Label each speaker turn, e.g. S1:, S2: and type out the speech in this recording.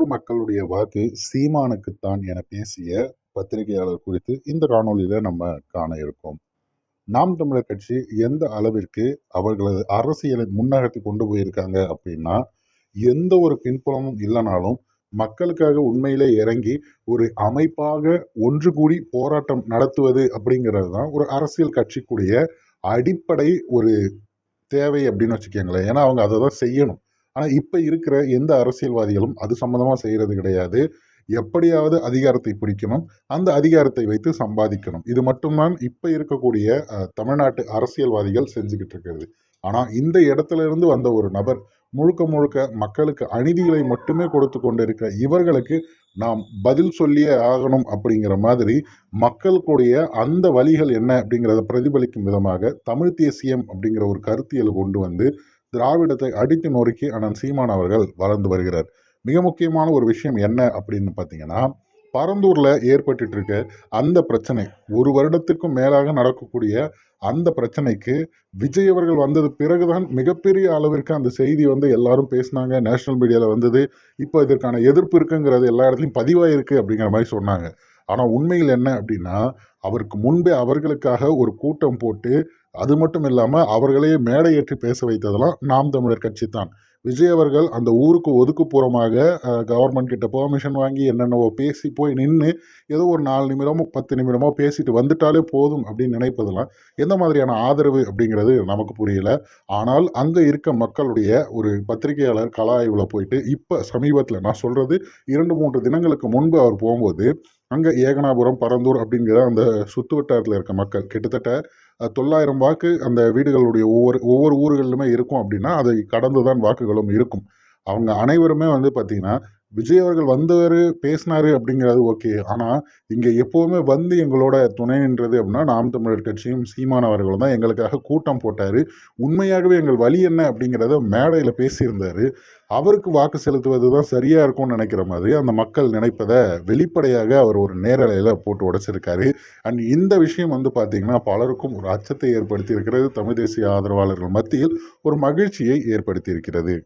S1: உள்ளூர் மக்களுடைய வாக்கு சீமானுக்குத்தான் என பேசிய பத்திரிகையாளர் குறித்து இந்த காணொலியில நம்ம காண இருக்கோம். நாம் தமிழர் கட்சி எந்த அளவிற்கு அவர்களது அரசியலை முன்னகர்த்தி கொண்டு போயிருக்காங்க அப்படின்னா எந்த ஒரு பின்புலமும் இல்லைனாலும் மக்களுக்காக உண்மையிலே இறங்கி ஒரு அமைப்பாக ஒன்று கூடி போராட்டம் நடத்துவது அப்படிங்கிறது தான் ஒரு அரசியல் கட்சிக்குடைய அடிப்படை ஒரு தேவை அப்படின்னு வச்சுக்கோங்களேன். ஏன்னா அவங்க அதை தான் செய்யணும். ஆனால் இப்போ இருக்கிற எந்த அரசியல்வாதிகளும் அது சம்மந்தமாக செய்கிறது கிடையாது. எப்படியாவது அதிகாரத்தை பிடிக்கணும். அந்த அதிகாரத்தை வைத்து சம்பாதிக்கணும். இது மட்டும்தான் இப்போ இருக்கக்கூடிய தமிழ்நாட்டு அரசியல்வாதிகள் செஞ்சுக்கிட்டு இருக்கிறது. ஆனால் இந்த இடத்துல இருந்து வந்த ஒரு நபர் முழுக்க முழுக்க மக்களுக்கு அநீதிகளை மட்டுமே கொடுத்து கொண்டிருக்கிற இவர்களுக்கு நாம் பதில் சொல்லியே ஆகணும் அப்படிங்கிற மாதிரி மக்களுடைய அந்த வழிகள் என்ன அப்படிங்கிறத பிரதிபலிக்கும் விதமாக தமிழ் தேசியம் அப்படிங்கிற ஒரு கருத்தியலை கொண்டு வந்து திராவிடத்தை அடித்து நொறுக்கி அண்ணன் சீமான் அவர்கள் வளர்ந்து வருகிறார். மிக முக்கியமான ஒரு விஷயம் என்ன அப்படின்னு பார்த்தீங்கன்னா பரந்தூரில் ஏற்பட்டுட்டு இருக்க அந்த பிரச்சனை. ஒரு வருடத்திற்கும் மேலாக நடக்கக்கூடிய அந்த பிரச்சனைக்கு விஜய் அவர்கள் வந்தது பிறகுதான் மிகப்பெரிய அளவிற்கு அந்த செய்தி வந்து எல்லாரும் பேசினாங்க நேஷனல் மீடியாவில் வந்தது. இப்போ இதற்கான எதிர்ப்பு இருக்குங்கிறது எல்லா இடத்துலையும் பதிவாயிருக்கு அப்படிங்கிற மாதிரி சொன்னாங்க. ஆனால் உண்மையில் என்ன அப்படின்னா அவருக்கு முன்பே அவர்களுக்காக ஒரு கூட்டம் போட்டு அது மட்டும் இல்லாமல் அவர்களே மேடை ஏற்றி பேச வைத்ததெல்லாம் நாம் தமிழர் கட்சி தான். விஜய் அவர்கள் அந்த ஊருக்கு ஒதுக்குப்புறமாக கவர்மெண்ட் கிட்ட பெர்மிஷன் வாங்கி என்னென்னவோ பேசி போய் நின்று ஏதோ ஒரு நாலு நிமிடமோ பத்து நிமிடமோ பேசிட்டு வந்துட்டாலே போதும் அப்படின்னு நினைப்பதெல்லாம் எந்த மாதிரியான ஆதரவு அப்படிங்கிறது நமக்கு புரியல. ஆனால் அங்கே இருக்க மக்களுடைய ஒரு பத்திரிகையாளர் கலா ஆய்வில் போயிட்டு இப்போ சமீபத்தில் நான் சொல்கிறது இரண்டு மூன்று தினங்களுக்கு முன்பு அவர் போகும்போது அங்கே ஏகனாபுரம் பரந்தூர் அப்படிங்கிற அந்த சுற்று வட்டாரத்தில் இருக்க மக்கள். கிட்டத்தட்ட தொள்ளாயிரம் வாக்கு அந்த வீடுகளுடைய ஒவ்வொரு ஒவ்வொரு ஊர்களிலுமே இருக்கும் அப்படின்னா அதை கடந்து தான் வாக்குகளும் இருக்கும். அவங்க அனைவருமே வந்து பார்த்திங்கன்னா விஜய் அவர்கள் வந்தவர் பேசினாரு அப்படிங்கிறது ஓகே ஆனால் இங்கே எப்போவுமே வந்து எங்களோட துணை நின்றது அப்படின்னா நாம் தமிழர் கட்சியும் சீமான் அவர்களும் தான். எங்களுக்காக கூட்டம் போட்டார். உண்மையாகவே எங்கள் வழி என்ன அப்படிங்கிறத மேடையில் பேசியிருந்தார். அவருக்கு வாக்கு செலுத்துவது தான் சரியாக இருக்கும்னு நினைக்கிற மாதிரி அந்த மக்கள் நினைப்பதை வெளிப்படையாக அவர் ஒரு நேரலையில் போட்டு உடைச்சிருக்காரு. அண்ட் இந்த விஷயம் வந்து பார்த்தீங்கன்னா பலருக்கும் ஒரு அச்சத்தை ஏற்படுத்தி இருக்கிறது தமிழ் தேசிய ஆதரவாளர்கள் மத்தியில் ஒரு மகிழ்ச்சியை ஏற்படுத்தி இருக்கிறது.